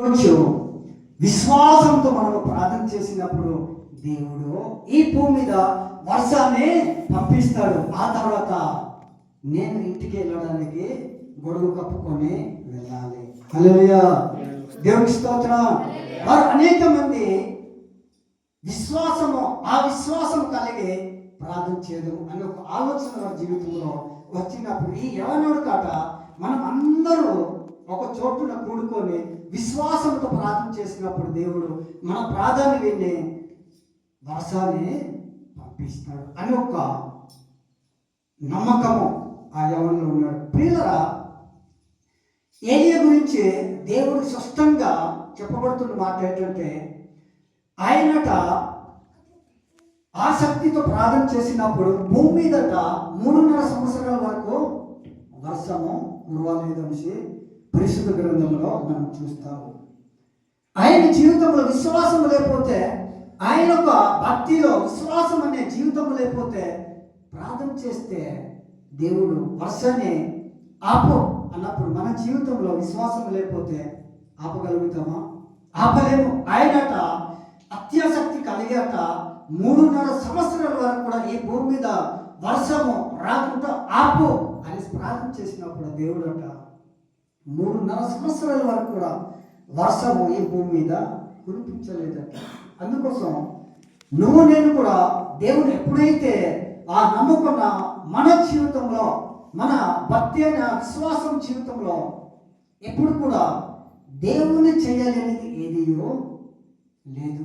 కొంచెం విశ్వాసంతో మనం ప్రార్థన చేసినప్పుడు దేవుడు ఈ భూమి మీద వర్షాన్ని పంపిస్తాడు. ఆ తర్వాత నేను ఇంటికి వెళ్ళడానికి గొడుగు కప్పుకొని వెళ్ళాలి. హల్లెలూయా. దేవుడి స్తోత్రం. వారు అనేక మంది విశ్వాసము ఆ విశ్వాసం కలిగి ప్రార్థన చేయడం అనే ఒక ఆలోచన వారి జీవితంలో వచ్చినప్పుడు ఈ యవనుడు కాట మనం అందరూ ఒక చోటున కూడుకొని విశ్వాసంతో ప్రార్థన చేసినప్పుడు దేవుడు మన ప్రార్థన విని వర్షాన్ని పంపిస్తాడు అని ఒక నమ్మకము ఆ యవనంలో ఉన్నాడు. ప్రియులరా ఏలియా గురించి దేవుడు స్పష్టంగా చెప్పబడుతున్న మాట ఏంటంటే ఆయనట ఆసక్తితో ప్రార్థన చేసినప్పుడు భూమి మీదట మూడున్నర సంవత్సరాల వరకు వర్షము కురవలేదనేసి పరిశుద్ధ గ్రంథంలో మనం చూస్తాము. ఆయన జీవితంలో విశ్వాసం లేకపోతే ఆయన యొక్క భక్తిలో విశ్వాసం అనే జీవితం లేకపోతే ప్రార్థన చేస్తే దేవుడు వర్షాన్ని ఆపు అన్నప్పుడు మన జీవితంలో విశ్వాసం లేకపోతే ఆపగలుగుతామా? ఆపలేము. ఆయనట అత్యాసక్తి కలిగాక మూడున్నర సంవత్సరాల వరకు కూడా ఈ భూమి మీద వర్షము రాకుండా ఆపు అని ప్రార్థన చేసినప్పుడు దేవుడట మూడున్నర సంవత్సరాల వరకు కూడా వర్షము ఈ భూమి మీద కురిపించలేదట. అందుకోసం నువ్వు నేను కూడా దేవుడు ఎప్పుడైతే ఆ నమ్ముకున్న మన జీవితంలో మన భక్తి అనే విశ్వాసం జీవితంలో ఎప్పుడు కూడా దేవుని చేయలేనిది ఏదియో లేదు.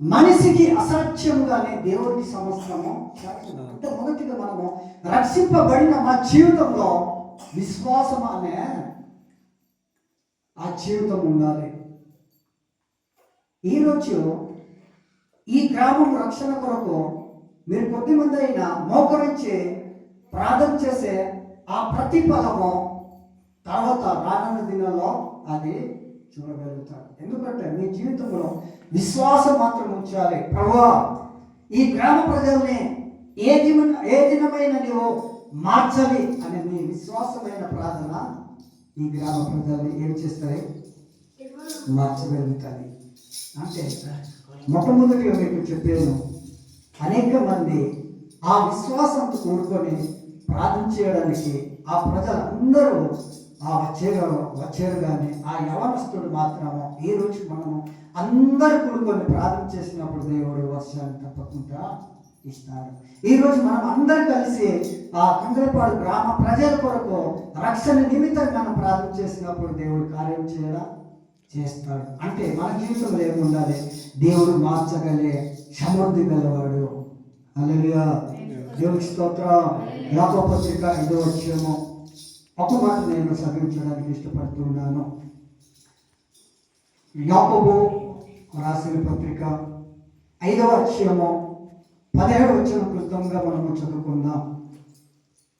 మనిషికి అసాధ్యముగానే దేవుడికి సంవత్సరము అంటే మొదటిగా మనము రక్షింపబడిన మా జీవితంలో విశ్వాసం అనే ఆ జీవితం ఉండాలి. ఈరోజు ఈ గ్రామం రక్షణ కొరకు మీరు కొద్దిమంది అయినా మోకరించి ప్రార్థన చేసే ఆ ప్రతిఫలము తర్వాత రానున్న దినాల్లో అది చూడగలుగుతారు ఎందుకంటే మీ జీవితంలో విశ్వాసం మాత్రం ఉంచాలి. ప్రభువా ఈ గ్రామ ప్రజల్ని ఏ దిన ఏ దినమైన నీవు మార్చాలి అనే మీ విశ్వాసమైన ప్రార్థన ఈ గ్రామ ప్రజల్ని ఏం చేస్తాయి? మార్చగలుగుతాయి అంటే మొట్టమొదటిగా మీకు చెప్పాను అనేక మంది ఆ విశ్వాసంతో కూడుకొని ప్రార్థన చేయడానికి ఆ ప్రజలందరూ ఆ వచ్చేరు వచ్చారు కానీ ఆ యవనస్తుడు మాత్రము ఈ రోజు మనము అందరు కూడుకొని ప్రార్థన చేసినప్పుడు దేవుడు వర్షాన్ని తప్పకుండా ఇస్తాడు ఈరోజు మనం అందరు కలిసి ఆ కంద్రపాడు గ్రామ ప్రజల కొరకు రక్షణ నిమిత్తం మనం ప్రార్థన చేసినప్పుడు దేవుడు కార్యం చేయడం? చేస్తాడు. అంటే మన జీవితంలో ఏముండాలి? దేవుడు మార్చగలే సమృద్ధి గలవాడు. అల్లెలుయా దేవుడి స్తోత్రం. లోకపత్రిక పత్రిక ఐదో వచ్చేమో ఒక మాట నేను సవించడానికి ఇష్టపడుతున్నాను. యాకోబు రాసిన పత్రిక ఐదవ అక్షయము పదిహేడు వచ్చిన క్రితంగా మనము చదువుకుందాం.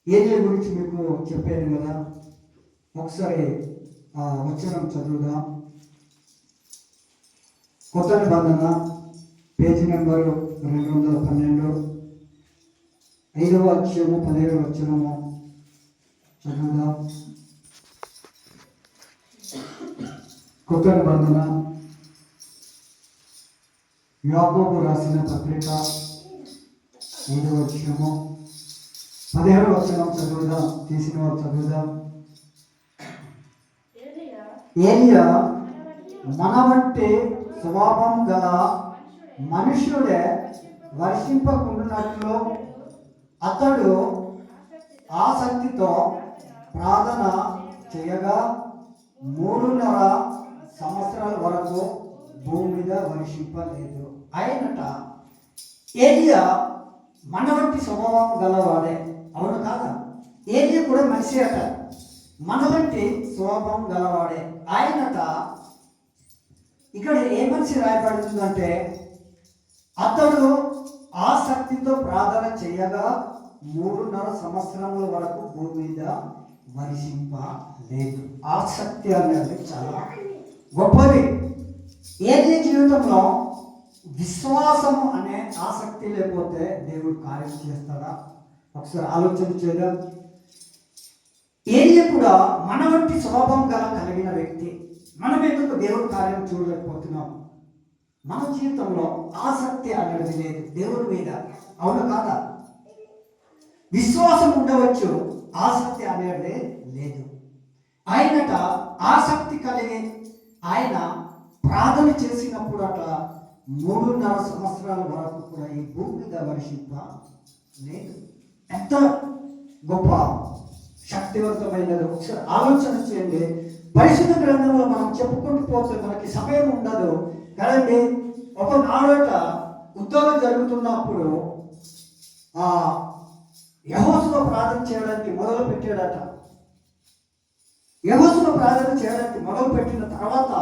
ఏరియా గురించి మీకు చెప్పాను కదా. ఒకసారి ఆ వచనం చదువుదాం. కొత్త నిబంధన పేజీ నెంబరు రెండు వందల పన్నెండు. ఐదవ అక్షయము పదిహేడు వచ్చినము చదువుదాం. కొత్త నిబంధన. యాకోబు రాసిన పత్రిక. ఐదవ అక్షయము పదిహేడు వచనం చదువుదాం తీసిన వారు చదువుదాం. ఏలియా మన వంటి స్వభావం గల మనుష్యుడే వర్షింపకుండానట్లు అతడు ఆసక్తితో ప్రార్థన చేయగా మూడున్నర సంవత్సరాల వరకు భూమి మీద వర్షింపలేదు. అయినట ఏలియా మన వంటి స్వభావం గలవాడే అవును కాదా? ఏది కూడా మనిషి అట. మన వంటి స్వభావం గలవాడే. ఆయనట ఇక్కడ ఏ మనిషి రాయబడుతుందంటే అతడు ఆసక్తితో ప్రార్థన చేయగా మూడున్నర సంవత్సరముల వరకు భూమి మీద వర్షింపలేదు. ఆసక్తి అనేది చాలా గొప్పది. ఏది జీవితంలో విశ్వాసము అనే ఆసక్తి లేకపోతే దేవుడు కార్యం చేస్తాడా? ఒకసారి ఆలోచన చేద్దాం. ఏలియా కూడా మన వంటి స్వభావం గల కలిగిన వ్యక్తి. మనం ఎందుకు దేవుడి కార్యం చూడలేకపోతున్నాం? మన జీవితంలో ఆసక్తి అనేది లేదు. దేవుడి మీద. అవును కాదా? విశ్వాసం ఉండవచ్చు ఆసక్తి అనేది లేదు. ఆయనట ఆసక్తి కలిగి ఆయన ప్రార్థన చేసినప్పుడు అట్లా మూడున్నర సంవత్సరాల వరకు కూడా ఈ భూమి మీద వర్షింప లేదు ఎంత గొప్ప శక్తివంతమైనది ఒకసారి ఆలోచన చేయండి. పరిశుద్ధ గ్రంథంలో మనం చెప్పుకుంటూ పోతే మనకి సమయం ఉండదు. కదండి? ఒక నాడట ఉద్యోగం జరుగుతున్నప్పుడు ఆ యహోసులో ప్రార్థన చేయడానికి మొదలు పెట్టాడట. యహోసులో ప్రార్థన చేయడానికి మొదలు పెట్టిన తర్వాత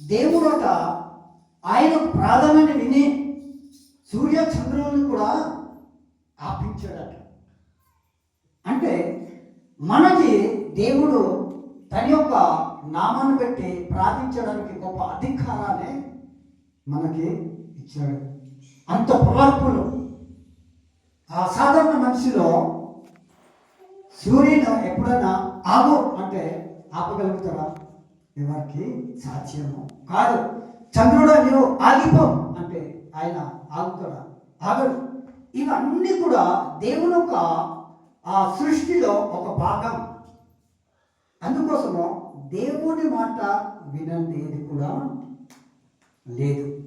దేవుడట ఆయన ప్రార్థనని విని సూర్య చంద్రులను కూడా ఆపించాడట. అంటే మనకి దేవుడు తన యొక్క నామాన్ని పెట్టి ప్రార్థించడానికి గొప్ప అధికారాన్ని మనకి ఇచ్చాడు. అంత పవర్ఫుల్ ఆ సాధారణ మనిషిలో సూర్యుడు ఎప్పుడైనా ఆగు అంటే ఆపగలుగుతారా ఎవరికి? సాధ్యము కాదు. చంద్రుడా నేను ఆగిపో అంటే ఆయన ఆగుతాడా? ఆగడు. ఇవన్నీ కూడా దేవుని యొక్క ఆ సృష్టిలో ఒక భాగం. అందుకోసము దేవుని మాట వినండి కూడా లేదు.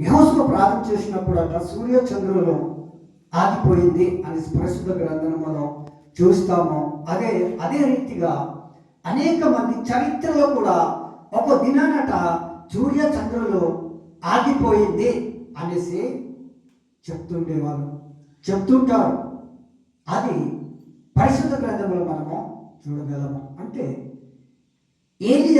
యహోసులో ప్రార్థన చేసినప్పుడు అట సూర్య చంద్రులు ఆగిపోయింది అని పరిశుద్ధ మనం చూస్తాము. అదే అదే రీతిగా అనేక మంది చరిత్రలో కూడా ఒక దినానట సూర్య చంద్రులు ఆగిపోయింది అనేసి చెప్తుండేవారు. చెప్తుంటారు. అది పరిశుద్ధ గ్రంథంలో మనము చూడగలము. అంటే ఏది